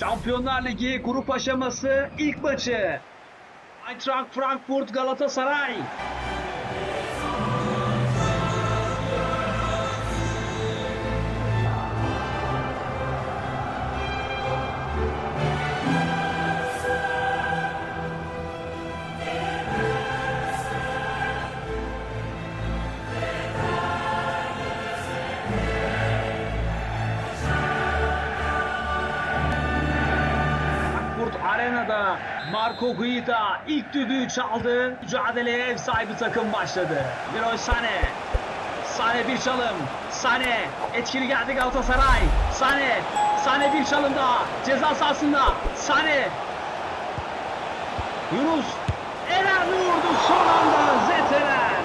Şampiyonlar Ligi grup aşaması ilk maçı. Eintracht Frankfurt Galatasaray. Arena'da Marco Guida ilk düdüğü çaldı. Mücadeleye ev sahibi takım başladı. Leroy Sané. Sané bir çalım. Sané etkili geldi Galatasaray. Sané. Sané bir çalım daha. Ceza sahasında. Sané. Yunus. Eren vurdu son anda Zeterer.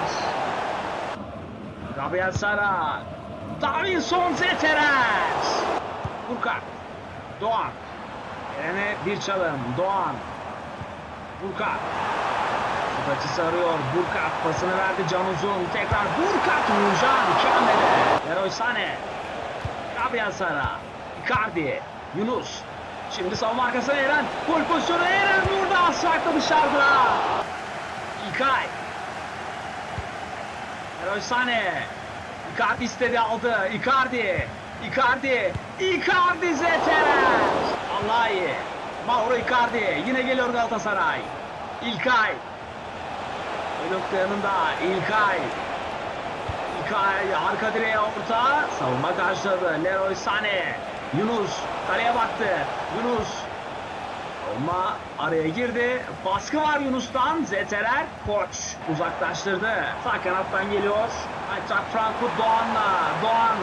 Gabriel Sara. Davinson Zeterer. Burkak. Doğan. Eren'e bir çalım. Doğan. Burkak. Şut açısı arıyor. Burkak pasını verdi Can Uzun. Tekrar Burkak. Uğurcan. Kamil'e. Leroy Sané. Gabriel Sara. Icardi. Yunus. Şimdi savunma arkasına Eren. Gol pozisyonu Eren vurdu. Asfaltla dışarıda. İlkay. Leroy Sané. Icardi istedi aldı. Icardi. Icardi. Icardi Zeterer. Allah iyi. Mauro Icardi. Yine geliyor Galatasaray. İlkay. Elok yanında. İlkay. İlkay arka direğe orta. Savunma karşıladı. Leroy Sané. Yunus. Kaleye baktı. Yunus. Savunma araya girdi. Baskı var Yunus'tan. Zeterer koç uzaklaştırdı. Sağ kanattan geliyor. Eintracht Frankfurt Doğan'la. Doğan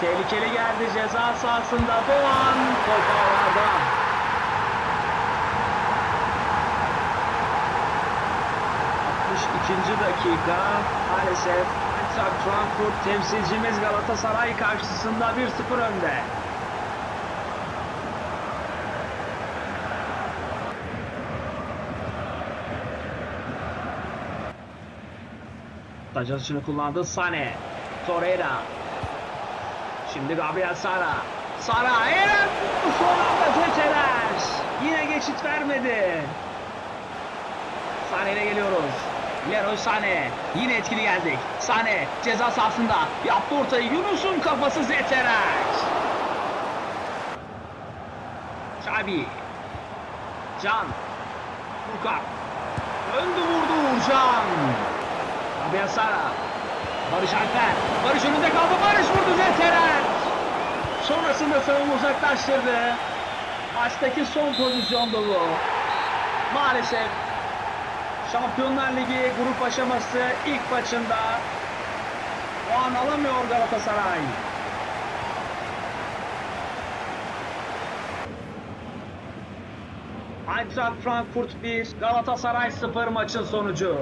tehlikeli geldi ceza sahasında. Doğan top ağlarda. ikinci dakika maalesef Eintracht Frankfurt temsilcimiz Galatasaray karşısında 1-0 önde. Taç kullandı Sane. Torreira. Şimdi Gabriel Sara. Sara. Eren. Son anda Zeterer. Yine geçit vermedi. Sane ile geliyoruz. Leroy Sane. Yine etkili geldik. Sane ceza sahasında. Yaptı ortayı. Yunus'un kafası Zeterer. Xabi. Can. Furkan. Öndü vurdu Uğurcan. Gabriel Sara. Barış Alper. Barış önünde kaldı. Barış vurdu Zeterer. Sonrasında savunma uzaklaştırdı. Maçtaki son pozisyonda bu. Maalesef Şampiyonlar Ligi grup aşaması ilk maçında puan alamıyor Galatasaray. Eintracht Frankfurt 1, Galatasaray 0 maçın sonucu.